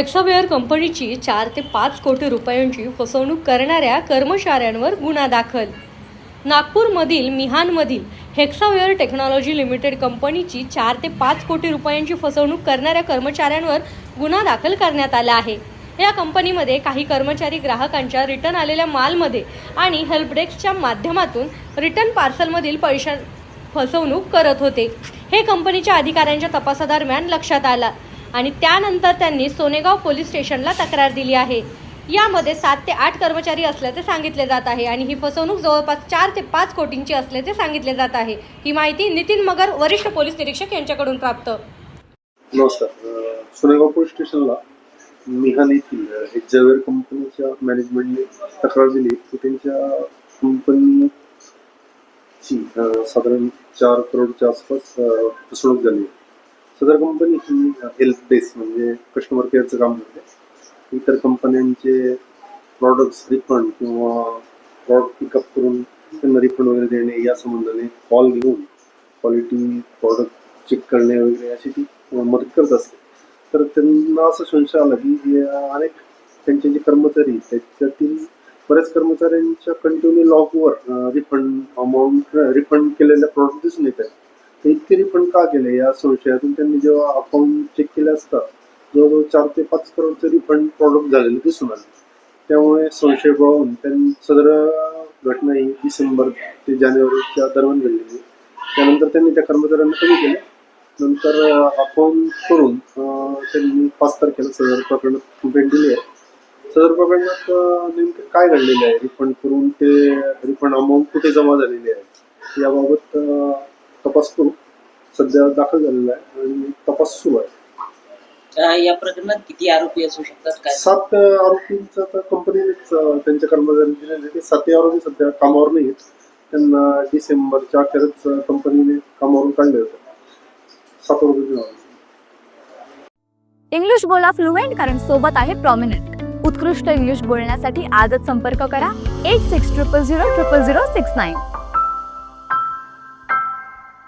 हेक्सावेअर कंपनीची चार ते पाच कोटी रुपयांची फसवणूक करणाऱ्या कर्मचाऱ्यांवर गुन्हा दाखल. नागपूरमधील मिहानमधील हेक्सावेअर टेक्नॉलॉजी लिमिटेड कंपनीची चार ते पाच कोटी रुपयांची फसवणूक करणाऱ्या कर्मचाऱ्यांवर गुन्हा दाखल करण्यात आला आहे. या कंपनीमध्ये काही कर्मचारी ग्राहकांच्या रिटर्न आलेल्या मालमध्ये आणि हेल्पडेस्कच्या माध्यमातून रिटर्न पार्सलमधील पैशा फसवणूक करत होते. हे कंपनीच्या अधिकाऱ्यांच्या तपासादरम्यान लक्षात आलं. आणि त्यानंतर त्यांनी सोनेगाव पोलीस स्टेशनला तक्रार दिली आहे. यामध्ये सात ते आठ कर्मचारी असल्याचे सांगितले जात आहे आणि ही फसवणूक जवळपास चार ते पाच कोटींची असल्याचे सांगितले जात आहे. ही माहिती नितीन मगर वरिष्ठ पोलीस निरीक्षक यांच्याकडून प्राप्त. नमस्कार. सोनेगाव पोलीस स्टेशनला मिहान येथील एक्झावेअर कंपनीच्या मॅनेजमेंटने तक्रार दिली. की त्यांच्या कंपनीची साधारण चार करोडच्या आसपास फसवणूक झाली. आहे. सदर कंपनी ही हेल्प बेस म्हणजे कस्टमर केअरचं काम करते. इतर कंपन्यांचे प्रॉडक्ट्स रिफंड किंवा प्रॉडक्ट पिकअप करून त्यांना रिफंड वगैरे देणे या संबंधाने कॉल घेऊन क्वालिटी प्रॉडक्ट चेक करणे वगैरे अशी ती मदत करत असते. तर त्यांना असं संशय आला की अनेक त्यांचे जे कर्मचारी त्याच्यातील बऱ्याच कर्मचाऱ्यांच्या कंटिन्यू लॉगवर रिफंड अमाऊंट रिफंड केलेल्या प्रॉडक्ट दिसून येत आहेत. इतके रिफंड का केले? या संशयातून त्यांनी जेव्हा अकाउंट चेक केले असता जवळजवळ चार ते पाच करोडचं रिफंड प्रॉडक्ट झालेलं दिसून आले. त्यामुळे संशय बळवून त्यांनी सदर घटना ही डिसेंबर ते जानेवारीच्या दरम्यान घडलेली. त्यानंतर त्यांनी त्या कर्मचाऱ्यांना कमी केलं. नंतर अकाउंट करून त्यांनी पाच तारखेला सदर प्रकरणात कंप्लेंट दिली आहे. सदर प्रकरणात नेमकं काय घडलेलं आहे? रिफंड करून ते रिफंड अमाऊंट कुठे जमा झालेली आहे? याबाबत तपास करू. सध्या दाखल झालेला आहे आणि तपास सुरू आहे. अ, या प्रकरणात किती आरोपी असू शकतात? काय? सात अं, आरोपींचं तर कंपनीनेच अं, त्यांच्या कर्मचाऱ्यांनी दिलेले ते सातही आरोपी सध्या कामावर नाही आहेत त्यांना डिसेंबरच्या अखेरच अं, कंपनीने कामावरून काढले होते. सात आरोपी इंग्लिश बोला फ्लुएंट कारण सोबत आहे प्रॉमिनंट उत्कृष्ट इंग्लिश बोलण्यासाठी आजच संपर्क करा. Eight six triple zero triple zero six nine